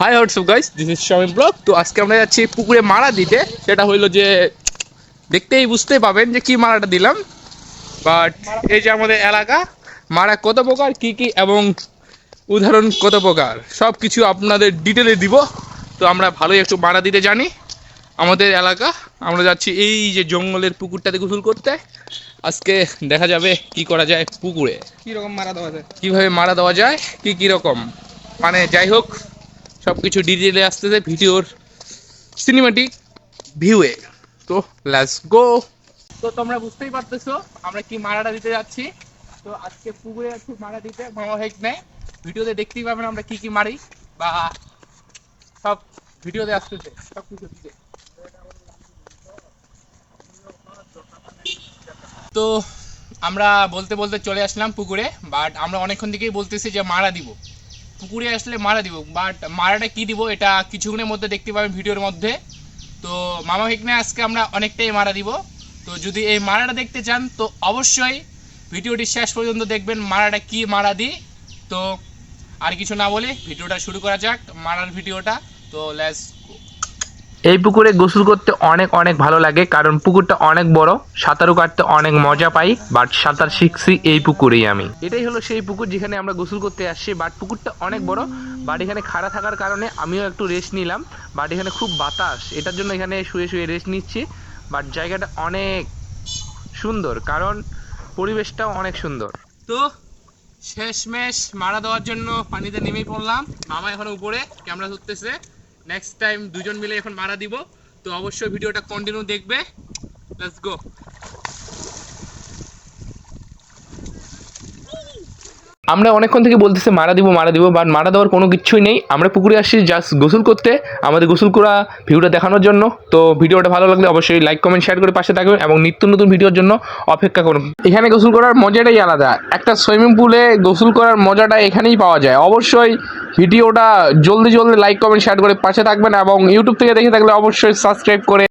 Hi WhatsApp guys this is Shamim blog তো আজকে আমরা যাচ্ছি পুকুরে মারা দিতে। সেটা হইল যে দেখতেই বুঝতে পাবেন যে কি মারাটা দিলাম। বাট এই যে আমাদের এলাকা মারা কত প্রকার কি কি এবং উদাহরণ কত প্রকার সব কিছু আপনাদের ডিটেলে দিব। তো আমরা ভালোই একটু মারা দিতে জানি। আমাদের এলাকা আমরা যাচ্ছি এই যে জঙ্গলের পুকুরটাতে গোসল করতে। আজকে দেখা যাবে কি করা যায় পুকুরে। কি রকম মারা দেওয়া যায়? কীভাবে মারা দেওয়া যায় কি কি রকম মানে যাই হোক সব কিছু ডিটেলে আসতেছে ভিডিওর সিনেমাটিক ভিউয়ে তো লেটস গো তো তোমরা বুঝতেই পারতেছো আমরা কি মারাটা দিতে যাচ্ছি। তো আজকে পুকুরে যাচ্ছি মারা দিতে মামা হেক নেই। ভিডিওতে দেখতেই পাবেন আমরা কি কি মারি বা সব ভিডিওতে আসতেছে সব কিছু দিতে। তো আমরা বলতে বলতে চলে আসলাম পুকুরে বাট আমরা অনেকক্ষণ থেকেই বলতেছি যে মারা দিব। পুকুরে আসলে মারা দিব বাট মারাটা কি দিব এটা কিছুক্ষণের মধ্যে দেখতে পাবেন ভিডিওর মধ্যে। তো মামা ভিকনে আজকে আমরা অনেকটাই মারা দিব। তো যদি এই মারাটা দেখতে চান, তো অবশ্যই ভিডিওটি শেষ পর্যন্ত দেখবেন, মারাটা কি মারা দিই তো আর কিছু না বলে ভিডিওটা শুরু করা যাক, মারার ভিডিওটা। তো লেটস এই পুকুরে গোসল করতে অনেক অনেক ভালো লাগে, কারণ পুকুরটা অনেক বড় সাঁতারও কাটতে অনেক মজা পাই বাট সাঁতার শিখছি এই পুকুরেই আমি। এটাই হলো সেই পুকুর যেখানে আমরা গোসল করতে আসছি বাট পুকুরটা অনেক বড় বাট এখানে খাড়া থাকার কারণে আমিও একটু রেস্ট নিলাম বাট এখানে খুব বাতাস, এটার জন্য এখানে শুয়ে শুয়ে রেস্ট নিচ্ছি বাট জায়গাটা অনেক সুন্দর, কারণ পরিবেশটাও অনেক সুন্দর। তো শেষমেশ মারা দেওয়ার জন্য পানিতে নেমেই পড়লাম, মামা এখন উপরে, ক্যামেরা ধরতেছে। নেক্সট টাইম দুজন মিলে এখন মারা দিব তো অবশ্যই ভিডিওটা কন্টিনিউ দেখবে। লেটস গো আমরা অনেকক্ষণ থেকে বলতেছি, মারা দিব মারা দিব বাট মারা দেওয়ার কোনো কিছুই নেই। আমরা পুকুরে আসছি জাস্ট গোসল করতে, আমাদের গোসল করা ভিডিওটা দেখানোর জন্য। তো ভিডিওটা ভালো লাগলে অবশ্যই লাইক কমেন্ট শেয়ার করে পাশে থাকবেন এবং নিত্য নতুন ভিডিওর জন্য অপেক্ষা করুন। এখানে গোসল করার মজাটাই আলাদা। একটা সুইমিং পুলে গোসল করার মজাটা এখানেই পাওয়া যায়। অবশ্যই ভিডিওটা জলদি জলদি লাইক কমেন্ট শেয়ার করে পাশে থাকবেন এবং ইউটিউব থেকে দেখে থাকলে অবশ্যই সাবস্ক্রাইব করে